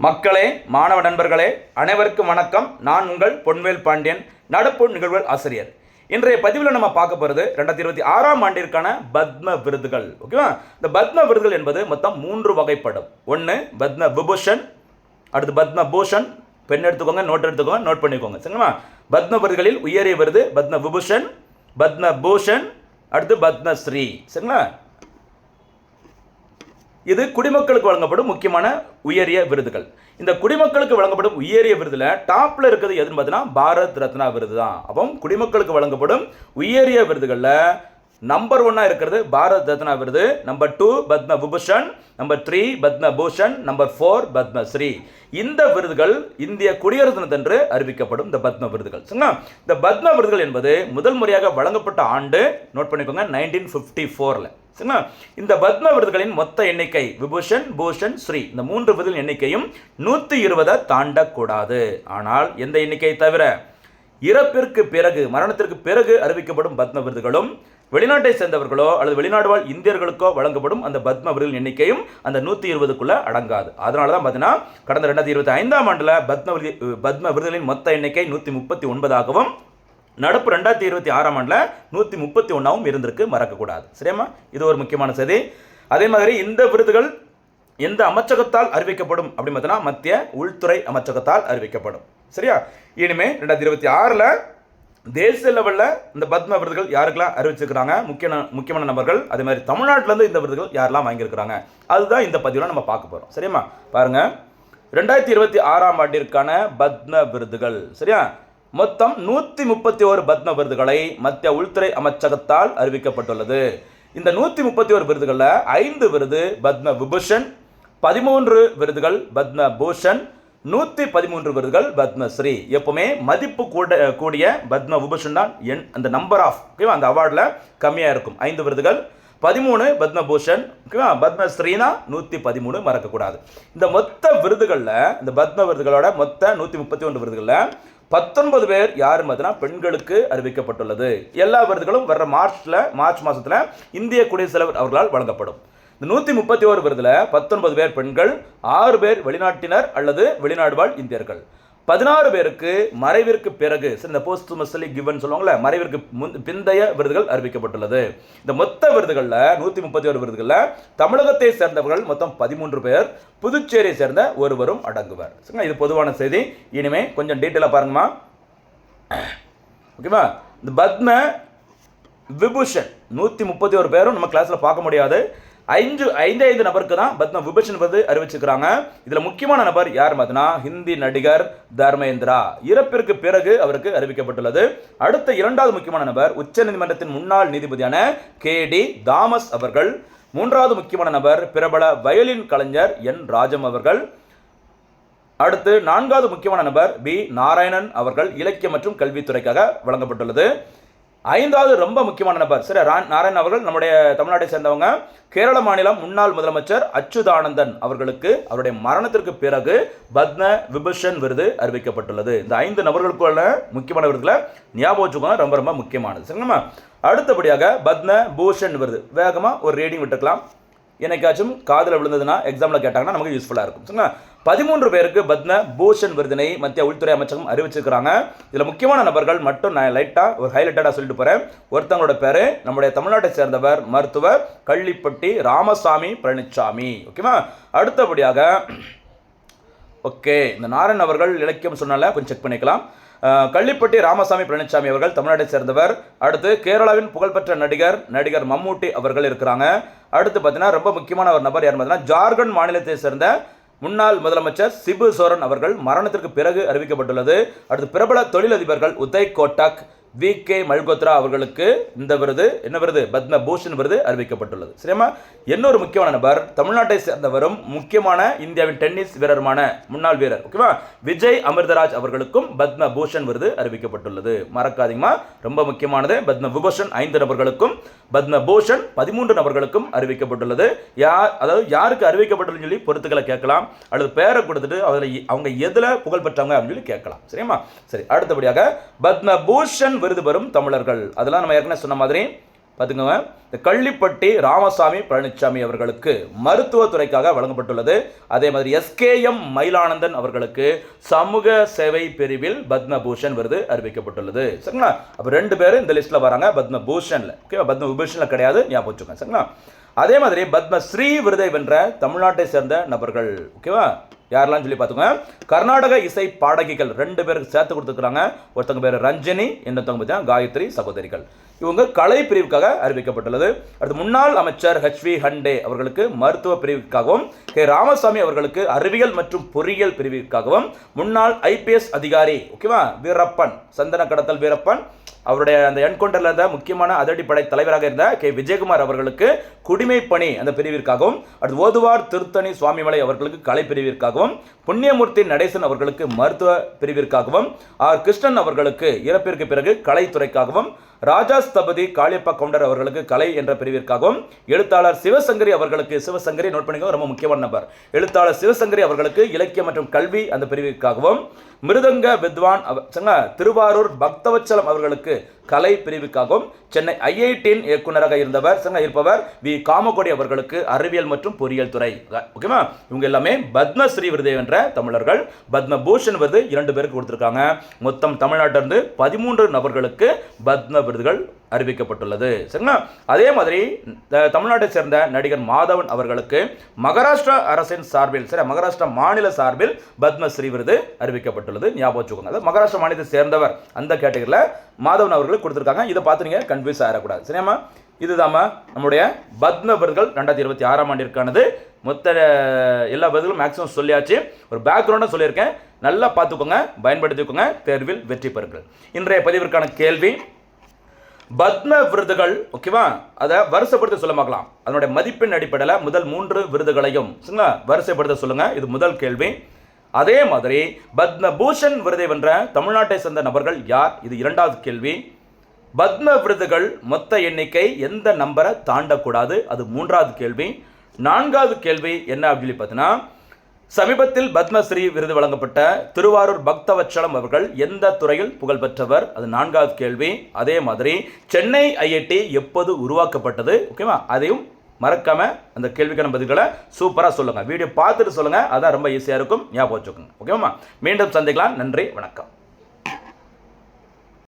மக்களே மாணவ நண்பர்களே அனைவருக்கும் வணக்கம். நான் உங்கள் பொன்வேல் பாண்டியன் நடப்பு நிகழ்வுகள் ஆசிரியர். இன்றைய பதிவில் நம்ம பார்க்க போகிறது ரெண்டாயிரத்தி இருபத்தி ஆறாம் ஆண்டிற்கான பத்ம விருதுகள் ஓகேவா இந்த பத்ம விருதுகள் என்பது மொத்தம் மூன்று வகைப்படும். ஒன்று பத்ம விபூஷன் அடுத்து பத்ம பூஷன் பெண் எடுத்துக்கோங்க நோட் எடுத்துக்கோங்க நோட் பண்ணிக்கோங்க சரிங்களா? பத்ம விருதுகளில் உயரிய விருது பத்ம விபூஷன் பத்ம பூஷன் அடுத்து பத்மஸ்ரீ சரிங்களா? இது குடிமக்களுக்கு வழங்கப்படும் முக்கியமான உயரிய விருதுகள். இந்த குடிமக்களுக்கு வழங்கப்படும் உயரிய விருதுல டாப்ல இருக்கிறது எதுன்னு பார்த்தீங்கன்னா பாரத் ரத்னா விருது தான். அப்போ குடிமக்களுக்கு வழங்கப்படும் உயரிய விருதுகளில் நம்பர் ஒன்னா இருக்கிறது பாரத் ரத்னா விருது number two Padma Vibhushan number three Padma Bhushan number four Padmashri இந்த விருதுகள் இந்திய குடியரசு தினத்தன்று அறிவிக்கப்படும் இந்த பத்ம விருதுகள். சரிங்களா? இந்த பத்ம விருதுகள் என்பது முதல் முறையாக வழங்கப்பட்ட ஆண்டு நோட் பண்ணிக்கோங்க நைன்டீன் ஃபிஃப்டி ஃபோரில் சரிங்களா இந்த பத்ம விருதுகளின் மொத்த எண்ணிக்கை விபூஷன் பூஷன் ஸ்ரீ. இந்த மூன்று விருதுகளின் எண்ணிக்கையும் நூற்றி இருபதை தாண்டக்கூடாது. ஆனால் எந்த எண்ணிக்கை தவிர இறப்பிற்கு பிறகு மரணத்திற்கு பிறகு அறிவிக்கப்படும் பத்ம விருதுகளும் வெளிநாட்டை சேர்ந்தவர்களோ அல்லது வெளிநாடு வாழ் இந்தியர்களுக்கோ வழங்கப்படும் அந்த பத்ம விருதுகளின் எண்ணிக்கையும் அந்த நூற்றி இருபதுக்குள்ளே அடங்காது. அதனால தான் பார்த்தீங்கன்னா கடந்த ரெண்டாயிரத்தி இருபத்தி ஐந்தாம் ஆண்டில் பத்ம விருது பத்ம விருதுகளின் மொத்த எண்ணிக்கை நூற்றி முப்பத்தி ஒன்பதாகவும் நடப்பு ரெண்டாயிரத்தி இருபத்தி ஆறாம் ஆண்டில் நூற்றி முப்பத்தி ஒன்றாவும் இருந்திருக்கு. மறக்கக்கூடாது. சரியாம்மா? இது ஒரு முக்கியமான செய்தி. அதே மாதிரி இந்த விருதுகள் எந்த அமைச்சகத்தால் அறிவிக்கப்படும்? அப்படின்னு பார்த்தீங்கன்னா மத்திய உள்துறை அமைச்சகத்தால் அறிவிக்கப்படும். சரியா? இனிமே ரெண்டாயிரத்தி இருபத்தி ஆறில் தேசிய லெவலில் இந்த பத்ம விருதுகள் யாருக்கெல்லாம் அறிவிச்சிருக்கிறாங்க? முக்கிய முக்கியமான நபர்கள். அதே மாதிரி தமிழ்நாட்டிலேருந்து இந்த விருதுகள் யாரெல்லாம் வாங்கியிருக்கிறாங்க? அதுதான் இந்த பதிவில் நம்ம பார்க்க போகிறோம் சரியாம்மா? பாருங்கள் ரெண்டாயிரத்தி இருபத்தி ஆறாம் ஆண்டிற்கான பத்ம விருதுகள். சரியா? மொத்தம் நூற்றி முப்பத்தி ஓரு பத்ம விருதுகளை மத்திய உள்துறை அமைச்சகத்தால் அறிவிக்கப்பட்டுள்ளது. இந்த நூற்றி முப்பத்தி ஓரு விருதுகளில் ஐந்து விருது பத்ம விபூஷன் பதிமூன்று விருதுகள் பத்ம பூஷன் நூற்றி பதிமூன்று விருதுகள் பத்மஸ்ரீ எப்பவுமே மதிப்பு கூட கூடிய பத்ம விபூஷன் தான் எண் அந்த நம்பர் ஆஃப் ஓகேவா அந்த அவார்டில் கம்மியாக இருக்கும். ஐந்து விருதுகள் பதிமூணு பத்மபூஷன் ஓகேவா பத்மஸ்ரீனா நூற்றி பதிமூணு மறக்கக்கூடாது. இந்த மொத்த விருதுகளில் இந்த பத்ம விருதுகளோட மொத்த நூற்றி முப்பத்தி ஒன்று விருதுகளில் பத்தொன்பது பேர் யார் பார்த்தீங்கன்னா பெண்களுக்கு அறிவிக்கப்பட்டுள்ளது. எல்லா விருதுகளும் வர்ற மார்ச்ல மார்ச் மாசத்துல இந்திய குடியரசுத் தலைவர் அவர்களால் வழங்கப்படும். இந்த நூற்றி முப்பத்தி ஓரு விருதுல பத்தொன்பது பேர் பெண்கள் ஆறு பேர் வெளிநாட்டினர் அல்லது வெளிநாடு வாழ் இந்தியர்கள். பதினாறு பேருக்கு மறைவிற்கு பிறகு சரி இந்த போஸ்ட் மஸ்லி கிவன் சொல்லுவாங்களே மறைவிற்கு முன் பிந்தைய விருதுகள் அறிவிக்கப்பட்டுள்ளது. இந்த மொத்த விருதுகளில் நூற்றி முப்பத்தி ஒரு விருதுகளில் தமிழகத்தை சேர்ந்தவர்கள் மொத்தம் பதிமூன்று பேர் புதுச்சேரியை சேர்ந்த ஒருவரும் அடங்குவர். சரிங்களா? இது பொதுவான செய்தி. இனிமே கொஞ்சம் டீட்டெயிலாக பாருங்கம்மா. ஓகேவா? இந்த பத்ம விபூஷன் நூற்றி முப்பத்தி ஒரு பேரும் நம்ம கிளாஸில் பார்க்க முடியாது. ஐந்து ஐந்து ஐந்து நபருக்கு தான் பத்ம விபூஷன் விருது அறிவிச்சிருக்கிறாங்க. இதில் முக்கியமான நபர் யார் பார்த்தீங்கன்னா ஹிந்தி நடிகர் தர்மேந்திரா. இறப்பிற்கு பிறகு அவருக்கு அறிவிக்கப்பட்டுள்ளது. அடுத்த இரண்டாவது முக்கியமான நபர் உச்சநீதிமன்றத்தின் முன்னாள் நீதிபதியான கே டி தாமஸ் அவர்கள். மூன்றாவது முக்கியமான நபர் பிரபல வயலின் கலைஞர் என் ராஜம் அவர்கள். அடுத்து நான்காவது முக்கியமான நபர் பி நாராயணன் அவர்கள் இலக்கியம் மற்றும் கல்வித்துறைக்காக வழங்கப்பட்டுள்ளது. ஐந்தாவது ரொம்ப முக்கியமான நபர். சரி நாராயண் அவர்கள் நம்முடைய தமிழ்நாட்டை சேர்ந்தவங்க. கேரள மாநிலம் முன்னாள் முதலமைச்சர் அச்சுதானந்தன் அவர்களுக்கு அவருடைய மரணத்திற்கு பிறகு பத்ம விபூஷன் விருது அறிவிக்கப்பட்டுள்ளது. இந்த ஐந்து நபர்களுக்குள்ள முக்கியமான விருதுல ஞாபகம் வச்சுக்கோங்க ரொம்ப ரொம்ப முக்கியமானது. சரிங்களா அடுத்தபடியாக பத்ம பூஷன் விருது. வேகமாக ஒரு ரீடிங் விட்டுக்கலாம் என்னைக்காச்சும் காதில் விழுந்ததுன்னா எக்ஸாமில் கேட்டாங்கன்னா நமக்கு யூஸ்ஃபுல்லாக இருக்கும். சரிங்களா? பதிமூன்று பேருக்கு பத்ம பூஷன் விருதினை மத்திய உள்துறை அமைச்சகம் அறிவிச்சிருக்கிறாங்க. இதில் முக்கியமான நபர்கள் மட்டும் நான் லைட்டாக ஒரு ஹைலைட்டடாக சொல்லிட்டு போகிறேன் ஒருத்தவங்களோட பேர் நம்முடைய தமிழ்நாட்டை சேர்ந்தவர் மருத்துவர் கள்ளிப்பட்டி ராமசாமி பழனிசாமி ஓகேவா? அடுத்தபடியாக ஓகே இந்த நாராயண் அவர்கள் இலக்கியம் சொன்னால கொஞ்சம் செக் பண்ணிக்கலாம். கள்ளிப்பட்டி ராமசாமி பழனிசாமி அவர்கள் தமிழ்நாட்டை சேர்ந்தவர். அடுத்து கேரளாவின் புகழ்பெற்ற நடிகர் நடிகர் மம்மூட்டி அவர்கள் இருக்கிறாங்க. அடுத்து பார்த்தீங்கன்னா ரொம்ப முக்கியமான ஒரு நபர் யார் பார்த்தீங்கன்னா ஜார்க்கண்ட் மாநிலத்தை சேர்ந்த முன்னாள் முதலமைச்சர் சிபு சோரன் அவர்கள் மரணத்திற்கு பிறகு அறிவிக்கப்பட்டுள்ளது. அடுத்து பிரபல தொழிலதிபர்கள் உதய் கோட்டாக் வி கே மல்கோத்ரா அவர்களுக்கு இந்த விருது என்ன விருது? பத்ம பூஷன் விருது அறிவிக்கப்பட்டுள்ளது. சரியாமா இன்னொரு முக்கியமான நபர் தமிழ்நாட்டை சேர்ந்தவரும் முக்கியமான இந்தியாவின் டென்னிஸ் வீரருமான முன்னாள் வீரர் ஓகேவா? விஜய் அமிர்தராஜ் அவர்களுக்கும் பத்ம பூஷன் விருது அறிவிக்கப்பட்டுள்ளது. மறக்காதீங்கம்மா. ரொம்ப முக்கியமானது பத்ம விபூஷன் ஐந்து நபர்களுக்கும் பத்ம பூஷன் பதிமூன்று நபர்களுக்கும் அறிவிக்கப்பட்டுள்ளது. யார் அதாவது யாருக்கு அறிவிக்கப்பட்டுள்ளதுன்னு சொல்லி பொறுத்துக்களை கேட்கலாம் அல்லது பேரை கொடுத்துட்டு அதில் அவங்க எதில் புகழ் பெற்றவங்க அப்படின்னு சொல்லி கேட்கலாம். சரியாமா சரி அடுத்தபடியாக பத்ம பூஷன் விருது பெறும் தமிழர்கள். அதெல்லாம் நம்ம ஏற்கனவே சொன்ன மாதிரி பார்த்துக்கோங்க இந்த கள்ளிப்பட்டி ராமசாமி பழனிசாமி அவர்களுக்கு மருத்துவத்துறைக்காக வழங்கப்பட்டுள்ளது. அதே மாதிரி எஸ்கேஎம் மயிலானந்தன் அவர்களுக்கு சமூக சேவை பிரிவில் பத்மபூஷன் விருது அறிவிக்கப்பட்டுள்ளது. சரிங்களா? அப்போ ரெண்டு பேரும் இந்த லிஸ்ட்டில் வராங்க பத்மபூஷனில். ஓகேவா பத்மவிபூஷனில் கிடையாது ஞாபகம் வச்சுக்கோங்க சரிங்களா? அதே மாதிரி பத்மஸ்ரீ விருதை வென்ற தமிழ்நாட்டை சேர்ந்த நபர்கள் ஓகேவா? யாரெல்லாம் சொல்லி பார்த்துங்க கர்நாடக இசை பாடகிகள் ரெண்டு பேருக்கு சேர்த்து கொடுத்துருக்காங்க ஒருத்தவங்க பேர் ரஞ்சனி இன்னொருத்தவங்க பார்த்தீங்கன்னா காயத்ரி சகோதரிகள். இவங்க கலை பிரிவுக்காக அறிவிக்கப்பட்டுள்ளது. அடுத்து முன்னாள் அமைச்சர் ஹெச் வி ஹண்டே அவர்களுக்கு மருத்துவ பிரிவுக்காகவும் கே ராமசாமி அவர்களுக்கு அறிவியல் மற்றும் பொறியியல் பிரிவிற்காகவும் முன்னாள் ஐபிஎஸ் அதிகாரி ஓகேவா? வீரப்பன் சந்தன கடத்தல் வீரப்பன் அவருடைய அந்த என்கவுண்டரில் இருந்த முக்கியமான அதிரடிப்படை தலைவராக இருந்த கே. விஜயகுமார் அவர்களுக்கு குடிமை பணி அந்த பிரிவிற்காகவும் அடுத்து ஓதுவார் திருத்தணி சுவாமிமலை அவர்களுக்கு கலை பிரிவிற்காகவும் புண்ணியமூர்த்தி நடேசன் அவர்களுக்கு மருத்துவ பிரிவிற்காகவும் ஆர். கிருஷ்ணன் அவர்களுக்கு இறப்பிற்கு பிறகு கலைத்துறைக்காகவும் ராஜா ஸ்தபதி காளியப்பா கவுண்டர் அவர்களுக்கு கலை என்ற பிரிவிற்காகவும் எழுத்தாளர் சிவசங்கரி அவர்களுக்கு சிவசங்கரி நோட் பண்ணிக்கோ ரொம்ப முக்கியமான நபர். எழுத்தாளர் சிவசங்கரி அவர்களுக்கு இலக்கியம் மற்றும் கல்வி அந்த பிரிவிற்காகவும் மிருதங்க வித்வான் திருவாரூர் பக்தவச்சலம் அவர்களுக்கு கலை பிரிவுக்காகவும் சென்னை ஐஐடியின் இயக்குனராக இருந்தவர் இருப்பவர் வி. காமகோடி அவர்களுக்கு அறிவியல் மற்றும் பொறியியல் துறை. ஓகேவா இவங்க எல்லாமே பத்மஸ்ரீ விருது என்ற தமிழர்கள். பத்மபூஷன் விருது இரண்டு பேருக்கு கொடுத்துருக்காங்க. மொத்தம் தமிழ்நாட்டிலிருந்து பதிமூன்று நபர்களுக்கு பத்ம விருதுகள் அறிவிக்கப்பட்டுள்ளது. சரிங்களா? அதே மாதிரி த- தமிழ்நாட்டை சேர்ந்த நடிகர் மாதவன் அவர்களுக்கு மகாராஷ்டிரா அரசின் சார்பில் சரி மகாராஷ்டிரா மாநில சார்பில் பத்மஸ்ரீ விருது அறிவிக்கப்பட்டுள்ளது. ஞாபகம் வச்சுக்கோங்க. அதாவது மகாராஷ்டிரா மாநிலத்தை சேர்ந்தவர் அந்த கேட்டகரியில் மாதவன் அவர்களுக்கு கொடுத்துருக்காங்க. இதை பார்த்து நீங்கள் கன்ஃபியூஸ் ஆகிடக்கூடாது சரியாமா இதுதாம்மா நம்முடைய பத்ம விருதுகள் ரெண்டாயிரத்தி இருபத்தி ஆறாம் ஆண்டிற்கானது. மொத்த எல்லா விருதுகளும் மேக்ஸிமம் சொல்லியாச்சு. ஒரு பேக்ரவுண்டாக சொல்லியிருக்கேன். நல்லா பார்த்துக்கோங்க பயன்படுத்திக்கோங்க தேர்வில் வெற்றி பெறுங்கள். இன்றைய பதிவிற்கான கேள்வி பத்ம விருதுகள் ஓகேவா? அதை வரிசைப்படுத்த சொல்ல பார்க்கலாம். அதனுடைய மதிப்பெண் அடிப்படையில் முதல் மூன்று விருதுகளையும் சரிங்களா? வரிசைப்படுத்த சொல்லுங்க. இது முதல் கேள்வி. அதே மாதிரி பத்ம பூஷன் விருதை வென்ற தமிழ்நாட்டை சேர்ந்த நபர்கள் யார்? இது இரண்டாவது கேள்வி. பத்ம விருதுகள் மொத்த எண்ணிக்கை எந்த நம்பரை தாண்டக்கூடாது? அது மூன்றாவது கேள்வி. நான்காவது கேள்வி என்ன அப்படின்னு சொல்லி பார்த்தீங்கன்னா சமீபத்தில் பத்மஸ்ரீ விருது வழங்கப்பட்ட திருவாரூர் பக்தவச்சலம் அவர்கள் எந்த துறையில் புகழ்பெற்றவர் அது நான்காவது கேள்வி. அதே மாதிரி சென்னை ஐஐடி எப்போது உருவாக்கப்பட்டது? ஓகேவா அதையும் மறக்காம அந்த கேள்விக்கான பதில்களை சூப்பராக சொல்லுங்கள் வீடியோ பார்த்துட்டு சொல்லுங்கள் அதான் ரொம்ப ஈஸியாக இருக்கும். ஞாபகம் வச்சுக்கோங்க. ஓகேவா மீண்டும் சந்திக்கலாம். நன்றி. வணக்கம்.